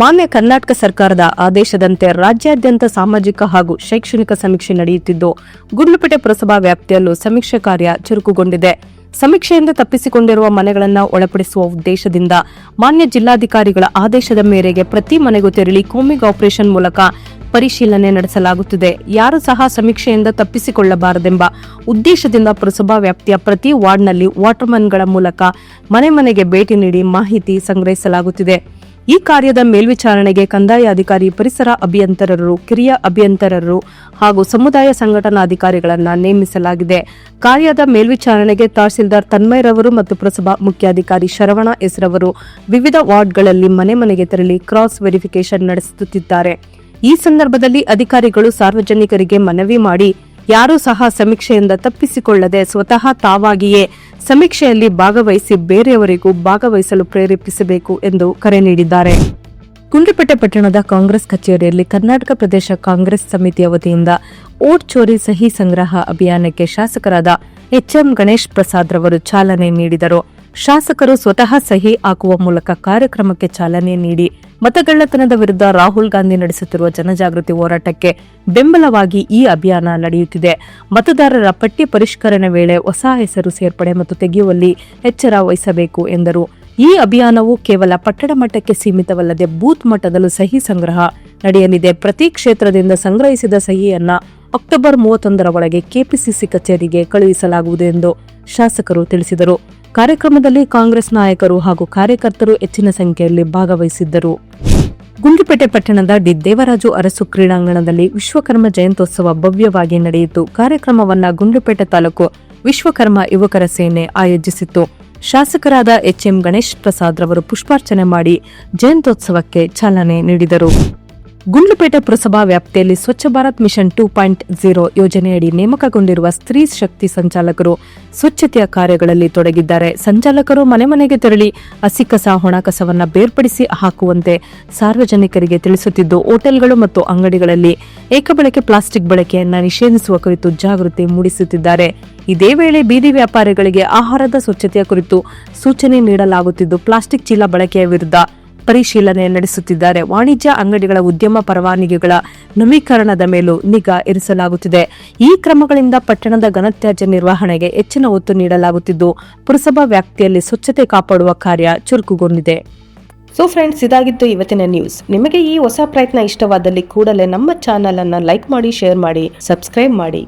ಮಾನ್ಯ ಕರ್ನಾಟಕ ಸರ್ಕಾರದ ಆದೇಶದಂತೆ ರಾಜ್ಯಾದ್ಯಂತ ಸಾಮಾಜಿಕ ಹಾಗೂ ಶೈಕ್ಷಣಿಕ ಸಮೀಕ್ಷೆ ನಡೆಯುತ್ತಿದ್ದು, ಗುಂಡ್ಲುಪೇಟೆ ಪುರಸಭಾ ವ್ಯಾಪ್ತಿಯಲ್ಲೂ ಸಮೀಕ್ಷೆ ಕಾರ್ಯ ಚುರುಕುಗೊಂಡಿದೆ. ಸಮೀಕ್ಷೆಯಿಂದ ತಪ್ಪಿಸಿಕೊಂಡಿರುವ ಮನೆಗಳನ್ನು ಒಳಪಡಿಸುವ ಉದ್ದೇಶದಿಂದ ಮಾನ್ಯ ಜಿಲ್ಲಾಧಿಕಾರಿಗಳ ಆದೇಶದ ಮೇರೆಗೆ ಪ್ರತಿ ಮನೆಗೂ ತೆರಳಿ ಕೋಮಿಂಗ್ ಆಪರೇಷನ್ ಮೂಲಕ ಪರಿಶೀಲನೆ ನಡೆಸಲಾಗುತ್ತಿದೆ. ಯಾರು ಸಹ ಸಮೀಕ್ಷೆಯಿಂದ ತಪ್ಪಿಸಿಕೊಳ್ಳಬಾರದೆಂಬ ಉದ್ದೇಶದಿಂದ ಪುರಸಭಾ ವ್ಯಾಪ್ತಿಯ ಪ್ರತಿ ವಾರ್ಡ್ನಲ್ಲಿ ವಾಟರ್ಮನ್ಗಳ ಮೂಲಕ ಮನೆ ಮನೆಗೆ ಭೇಟಿ ನೀಡಿ ಮಾಹಿತಿ ಸಂಗ್ರಹಿಸಲಾಗುತ್ತಿದೆ. ಈ ಕಾರ್ಯದ ಮೇಲ್ವಿಚಾರಣೆಗೆ ಕಂದಾಯ ಅಧಿಕಾರಿ ಪರಿಸರ ಅಭಿಯಂತರರು, ಕಿರಿಯ ಅಭಿಯಂತರರು ಹಾಗೂ ಸಮುದಾಯ ಸಂಘಟನಾ ಅಧಿಕಾರಿಗಳನ್ನು ನೇಮಿಸಲಾಗಿದೆ. ಕಾರ್ಯದ ಮೇಲ್ವಿಚಾರಣೆಗೆ ತಹಸೀಲ್ದಾರ್ ತನ್ಮಯ್ರವರು ಮತ್ತು ಪುರಸಭಾ ಮುಖ್ಯಾಧಿಕಾರಿ ಶರವಣ ಎಸ್ರವರು ವಿವಿಧ ವಾರ್ಡ್ಗಳಲ್ಲಿ ಮನೆ ಮನೆಗೆ ತೆರಳಿ ಕ್ರಾಸ್ ವೆರಿಫಿಕೇಶನ್ ನಡೆಸುತ್ತಿದ್ದಾರೆ. ಈ ಸಂದರ್ಭದಲ್ಲಿ ಅಧಿಕಾರಿಗಳು ಸಾರ್ವಜನಿಕರಿಗೆ ಮನವಿ ಮಾಡಿ, ಯಾರೂ ಸಹ ಸಮೀಕ್ಷೆಯಿಂದ ತಪ್ಪಿಸಿಕೊಳ್ಳದೆ ಸ್ವತಃ ತಾವಾಗಿಯೇ ಸಮೀಕ್ಷೆಯಲ್ಲಿ ಭಾಗವಹಿಸಿ ಬೇರೆಯವರಿಗೂ ಭಾಗವಹಿಸಲು ಪ್ರೇರೇಪಿಸಬೇಕು ಎಂದು ಕರೆ ನೀಡಿದ್ದಾರೆ. ಗುಂಡ್ಲುಪೇಟೆ ಪಟ್ಟಣದ ಕಾಂಗ್ರೆಸ್ ಕಚೇರಿಯಲ್ಲಿ ಕರ್ನಾಟಕ ಪ್ರದೇಶ ಕಾಂಗ್ರೆಸ್ ಸಮಿತಿಯ ವತಿಯಿಂದ ಓಟ್ ಚೋರಿ ಸಹಿ ಸಂಗ್ರಹ ಅಭಿಯಾನಕ್ಕೆ ಶಾಸಕರಾದ ಎಚ್ಎಂ ಗಣೇಶ್ ಪ್ರಸಾದ್ ರವರು ಚಾಲನೆ ನೀಡಿದರು. ಶಾಸಕರು ಸ್ವತಃ ಸಹಿ ಹಾಕುವ ಮೂಲಕ ಕಾರ್ಯಕ್ರಮಕ್ಕೆ ಚಾಲನೆ ನೀಡಿ ಮತಗಳ್ಳತನದ ವಿರುದ್ಧ ರಾಹುಲ್ ಗಾಂಧಿ ನಡೆಸುತ್ತಿರುವ ಜನಜಾಗೃತಿ ಹೋರಾಟಕ್ಕೆ ಬೆಂಬಲವಾಗಿ ಈ ಅಭಿಯಾನ ನಡೆಯುತ್ತಿದೆ. ಮತದಾರರ ಪಟ್ಟಿ ಪರಿಷ್ಕರಣೆ ವೇಳೆ ಹೊಸ ಹೆಸರು ಸೇರ್ಪಡೆ ಮತ್ತು ತೆಗೆಯುವಲ್ಲಿ ಎಚ್ಚರ ವಹಿಸಬೇಕು ಎಂದರು. ಈ ಅಭಿಯಾನವು ಕೇವಲ ಪಟ್ಟಣ ಮಟ್ಟಕ್ಕೆ ಸೀಮಿತವಲ್ಲದೆ ಬೂತ್ ಮಟ್ಟದಲ್ಲೂ ಸಹಿ ಸಂಗ್ರಹ ನಡೆಯಲಿದೆ. ಪ್ರತಿ ಕ್ಷೇತ್ರದಿಂದ ಸಂಗ್ರಹಿಸಿದ ಸಹಿಯನ್ನ ಅಕ್ಟೋಬರ್ ಮೂವತ್ತೊಂದರ ಒಳಗೆ ಕೆಪಿಸಿಸಿ ಕಚೇರಿಗೆ ಕಳುಹಿಸಲಾಗುವುದು ಎಂದು ಶಾಸಕರು ತಿಳಿಸಿದರು. ಕಾರ್ಯಕ್ರಮದಲ್ಲಿ ಕಾಂಗ್ರೆಸ್ ನಾಯಕರು ಹಾಗೂ ಕಾರ್ಯಕರ್ತರು ಹೆಚ್ಚಿನ ಸಂಖ್ಯೆಯಲ್ಲಿ ಭಾಗವಹಿಸಿದ್ದರು. ಗುಂಡ್ಲುಪೇಟೆ ಪಟ್ಟಣದ ಡಿ. ದೇವರಾಜು ಅರಸು ಕ್ರೀಡಾಂಗಣದಲ್ಲಿ ವಿಶ್ವಕರ್ಮ ಜಯಂತ್ಯೋತ್ಸವ ಭವ್ಯವಾಗಿ ನಡೆಯಿತು. ಕಾರ್ಯಕ್ರಮವನ್ನು ಗುಂಡ್ಲುಪೇಟೆ ತಾಲೂಕು ವಿಶ್ವಕರ್ಮ ಯುವಕರ ಸೇನೆ ಆಯೋಜಿಸಿತ್ತು. ಶಾಸಕರಾದ ಎಚ್ಎಂ ಗಣೇಶ್ ಪ್ರಸಾದ್ ರವರು ಪುಷ್ಪಾರ್ಚನೆ ಮಾಡಿ ಜಯಂತ್ಯೋತ್ಸವಕ್ಕೆ ಚಾಲನೆ ನೀಡಿದರು. ಗುಂಡ್ಲುಪೇಟೆ ಪುರಸಭಾ ವ್ಯಾಪ್ತಿಯಲ್ಲಿ Swachh Bharat mission two point zero ಯೋಜನೆಯಡಿ ನೇಮಕಗೊಂಡಿರುವ ಸ್ತ್ರೀ ಶಕ್ತಿ ಸಂಚಾಲಕರು ಸ್ವಚ್ಛತೆಯ ಕಾರ್ಯಗಳಲ್ಲಿ ತೊಡಗಿದ್ದಾರೆ. ಸಂಚಾಲಕರು ಮನೆ ಮನೆಗೆ ತೆರಳಿ ಹಸಿ ಕಸ, ಒಣ ಬೇರ್ಪಡಿಸಿ ಹಾಕುವಂತೆ ಸಾರ್ವಜನಿಕರಿಗೆ ತಿಳಿಸುತ್ತಿದ್ದು, ಹೋಟೆಲ್ಗಳು ಮತ್ತು ಅಂಗಡಿಗಳಲ್ಲಿ ಏಕಬಳಕೆ ಪ್ಲಾಸ್ಟಿಕ್ ಬಳಕೆಯನ್ನು ನಿಷೇಧಿಸುವ ಕುರಿತು ಜಾಗೃತಿ ಮೂಡಿಸುತ್ತಿದ್ದಾರೆ. ಇದೇ ವೇಳೆ ಬೀದಿ ವ್ಯಾಪಾರಿಗಳಿಗೆ ಆಹಾರದ ಸ್ವಚ್ಛತೆಯ ಕುರಿತು ಸೂಚನೆ ನೀಡಲಾಗುತ್ತಿದ್ದು, ಪ್ಲಾಸ್ಟಿಕ್ ಚೀಲ ಬಳಕೆಯ ವಿರುದ್ಧ ಪರಿಶೀಲನೆ ನಡೆಸುತ್ತಿದ್ದಾರೆ. ವಾಣಿಜ್ಯ ಅಂಗಡಿಗಳ ಉದ್ಯಮ ಪರವಾನಗಿಗಳ ನವೀಕರಣದ ಮೇಲೂ ನಿಗಾ ಇರಿಸಲಾಗುತ್ತಿದೆ. ಈ ಕ್ರಮಗಳಿಂದ ಪಟ್ಟಣದ ಘನತ್ಯಾಜ್ಯ ನಿರ್ವಹಣೆಗೆ ಹೆಚ್ಚಿನ ಒತ್ತು ನೀಡಲಾಗುತ್ತಿದ್ದು, ಪುರಸಭಾ ವ್ಯಾಪ್ತಿಯಲ್ಲಿ ಸ್ವಚ್ಛತೆ ಕಾಪಾಡುವ ಕಾರ್ಯ ಚುರುಕುಗೊಂಡಿದೆ. ಸೊ ಫ್ರೆಂಡ್ಸ್ ಇದಾಗಿತ್ತು ಇವತ್ತಿನ ನ್ಯೂಸ್ ನಿಮಗೆ ಈ ಹೊಸ ಪ್ರಯತ್ನ ಇಷ್ಟವಾದಲ್ಲಿ ಕೂಡಲೇ ನಮ್ಮ ಚಾನಲ್ ಅನ್ನು ಲೈಕ್ ಮಾಡಿ ಶೇರ್ ಮಾಡಿ ಸಬ್ಸ್ಕ್ರೈಬ್ ಮಾಡಿ.